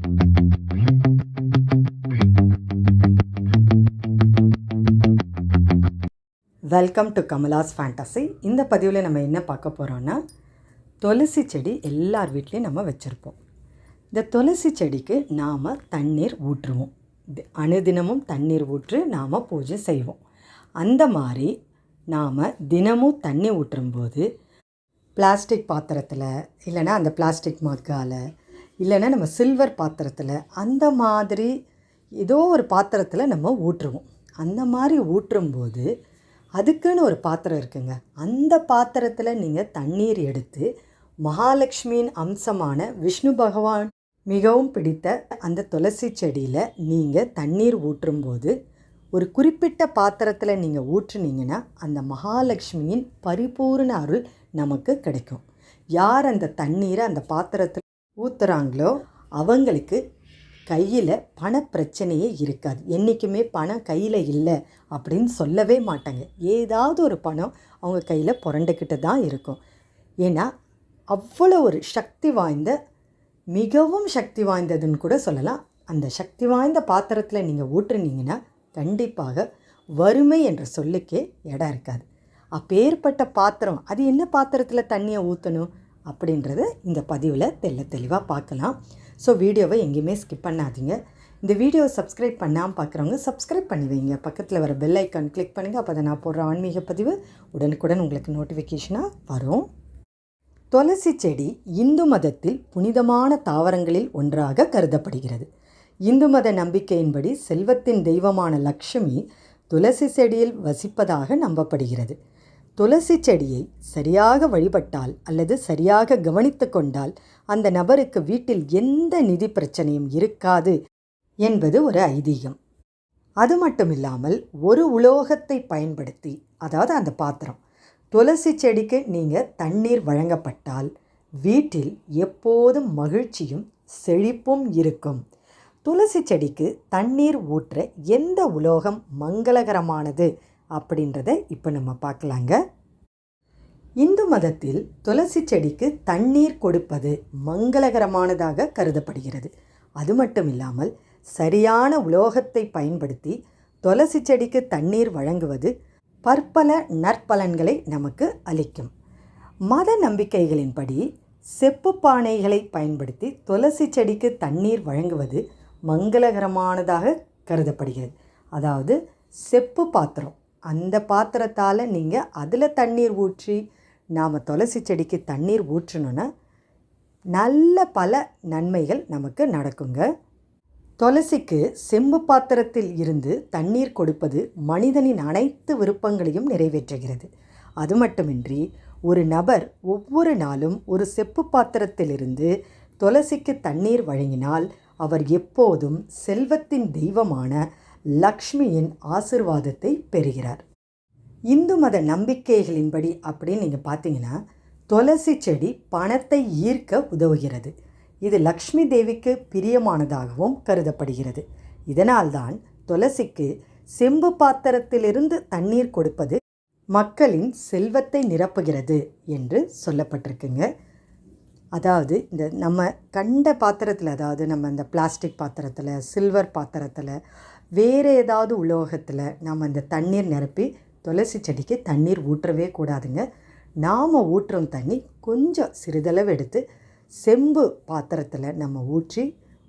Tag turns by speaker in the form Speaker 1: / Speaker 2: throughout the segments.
Speaker 1: Welcome to Kamala's fantasy இந்த பதிவில் நம்ம என்ன பார்க்க போகிறோன்னா துளசி செடி எல்லார் வீட்லேயும் நம்ம வச்சுருப்போம். இந்த துளசி செடிக்கு நாம் தண்ணீர் ஊற்றுவோம். அணுதினமும் அனுதினமும் தண்ணீர் ஊற்று நாம் பூஜை செய்வோம். அந்த மாதிரி நாம் தினமும் தண்ணி ஊற்றும்போது பிளாஸ்டிக் பாத்திரத்தில் இல்லைன்னா அந்த பிளாஸ்டிக் மக்கால் இல்லைன்னா நம்ம சில்வர் பாத்திரத்தில் அந்த மாதிரி ஏதோ ஒரு பாத்திரத்தில் நம்ம ஊற்றுவோம். அந்த மாதிரி ஊற்றும்போது அதுக்குன்னு ஒரு பாத்திரம் இருக்குங்க. அந்த பாத்திரத்தில் நீங்கள் தண்ணீர் எடுத்து மகாலட்சுமியின் அம்சமான விஷ்ணு பகவான் மிகவும் பிடித்த அந்த துளசி செடியில் நீங்கள் தண்ணீர் ஊற்றும்போது ஒரு குறிப்பிட்ட பாத்திரத்தில் நீங்கள் ஊற்றுனீங்கன்னா அந்த மகாலட்சுமியின் பரிபூர்ண அருள் நமக்கு கிடைக்கும். யார் அந்த தண்ணீரை அந்த பாத்திரத்தில் ஊற்றுறாங்களோ அவங்களுக்கு கையில் பண பிரச்சனையே இருக்காது. என்றைக்குமே பணம் கையில் இல்லை அப்படின்னு சொல்லவே மாட்டாங்க. ஏதாவது ஒரு பணம் அவங்க கையில் புரண்டுக்கிட்டு தான் இருக்கும். ஏன்னா அவ்வளோ ஒரு சக்தி வாய்ந்த மிகவும் சக்தி வாய்ந்ததுன்னு கூட சொல்லலாம். அந்த சக்தி வாய்ந்த பாத்திரத்தில் நீங்கள் ஊற்றுனீங்கன்னா கண்டிப்பாக வறுமை என்ற சொல்லுக்கே இடம் இருக்காது. அப்பேற்பட்ட பாத்திரம் அது என்ன பாத்திரத்தில் தண்ணியை ஊற்றணும் அப்படின்றத இந்த பதிவில் தெல்ல தெளிவாக பார்க்கலாம். ஸோ வீடியோவை எங்கேயுமே ஸ்கிப் பண்ணாதீங்க. இந்த வீடியோவை சப்ஸ்கிரைப் பண்ணாமல் பார்க்குறவங்க சப்ஸ்கிரைப் பண்ணி வைங்க. பக்கத்தில் வர பெல் ஐக்கான் கிளிக் பண்ணுங்கள் அப்போ தான் நான் போடுற ஆன்மீக பதிவு உடனுக்குடன் உங்களுக்கு நோட்டிஃபிகேஷனாக வரும். துளசி செடி இந்து மதத்தில் புனிதமான தாவரங்களில் ஒன்றாக கருதப்படுகிறது. இந்து மத நம்பிக்கையின்படி செல்வத்தின் தெய்வமான லக்ஷ்மி துளசி செடியில் வசிப்பதாக நம்பப்படுகிறது. துளசி செடியை சரியாக வழிபட்டால் அல்லது சரியாக கவனித்து கொண்டால் அந்த நபருக்கு வீட்டில் எந்த நிதி பிரச்சனையும் இருக்காது என்பது ஒரு ஐதீகம். அது மட்டும் இல்லாமல் ஒரு உலோகத்தை பயன்படுத்தி அதாவது அந்த பாத்திரம் துளசி செடிக்கு நீங்கள் தண்ணீர் வழங்கப்பட்டால் வீட்டில் எப்போதும் மகிழ்ச்சியும் செழிப்பும் இருக்கும். துளசி செடிக்கு தண்ணீர் ஊற்ற எந்த உலோகம் மங்களகரமானது அப்படின்றத இப்போ நம்ம பார்க்கலாங்க. இந்து மதத்தில் துளசி செடிக்கு தண்ணீர் கொடுப்பது மங்களகரமானதாக கருதப்படுகிறது. அது மட்டும் இல்லாமல் சரியான உலோகத்தை பயன்படுத்தி துளசி செடிக்கு தண்ணீர் வழங்குவது பற்பல நற்பலன்களை நமக்கு அளிக்கும். மத நம்பிக்கைகளின்படி செப்பு பானைகளை பயன்படுத்தி துளசி செடிக்கு தண்ணீர் வழங்குவது மங்களகரமானதாக கருதப்படுகிறது. அதாவது செப்பு பாத்திரம். அந்த பாத்திரத்தால் நீங்கள் அதில் தண்ணீர் ஊற்றி நாம் துளசி செடிக்கு தண்ணீர் ஊற்றணுன்னா நல்ல பல நன்மைகள் நமக்கு நடக்குங்க. துளசிக்கு செம்பு பாத்திரத்தில் இருந்து தண்ணீர் கொடுப்பது மனிதனின் அனைத்து விருப்பங்களையும் நிறைவேற்றுகிறது. அது மட்டுமின்றி ஒரு நபர் ஒவ்வொரு நாளும் ஒரு செப்பு பாத்திரத்திலிருந்து துளசிக்கு தண்ணீர் வழங்கினால் அவர் எப்போதும் செல்வத்தின் தெய்வமான லக்ஷ்மியின் ஆசிர்வாதத்தை பெறுகிறார். இந்து மத நம்பிக்கைகளின்படி அப்படின்னு நீங்கள் பார்த்தீங்கன்னா துளசி செடி பணத்தை ஈர்க்க உதவுகிறது. இது லக்ஷ்மி தேவிக்கு பிரியமானதாகவும் கருதப்படுகிறது. இதனால்தான் துளசிக்கு செம்பு பாத்திரத்திலிருந்து தண்ணீர் கொடுப்பது மக்களின் செல்வத்தை நிரப்புகிறது என்று சொல்லப்பட்டிருக்குங்க. அதாவது இந்த நம்ம கண்ட பாத்திரத்தில் அதாவது நம்ம இந்த பிளாஸ்டிக் பாத்திரத்தில் சில்வர் பாத்திரத்தில் வேறு ஏதாவது உலோகத்தில் நம்ம இந்த தண்ணீர் நிரப்பி துளசி செடிக்கு தண்ணீர் ஊற்றவே கூடாதுங்க. நாம் ஊற்றும் தண்ணி கொஞ்சம் சிறிதளவு எடுத்து செம்பு பாத்திரத்தில் நம்ம ஊற்றி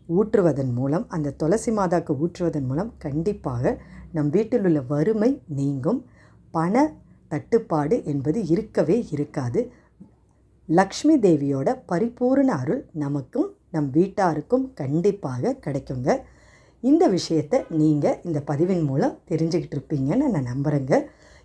Speaker 1: ஊற்றுவதன் மூலம் அந்த துளசி மாதாக்கு ஊற்றுவதன் மூலம் கண்டிப்பாக நம் வீட்டில் உள்ள வறுமை நீங்கும். பண தட்டுப்பாடு என்பது இருக்கவே இருக்காது. லக்ஷ்மி தேவியோட பரிபூர்ண அருள் நமக்கும் நம் வீட்டாருக்கும் கண்டிப்பாக கிடைக்குங்க. இந்த விஷயத்தை நீங்கள் இந்த பதிவின் மூலம் தெரிஞ்சுக்கிட்டு இருப்பீங்கன்னு நான் நம்புகிறேங்க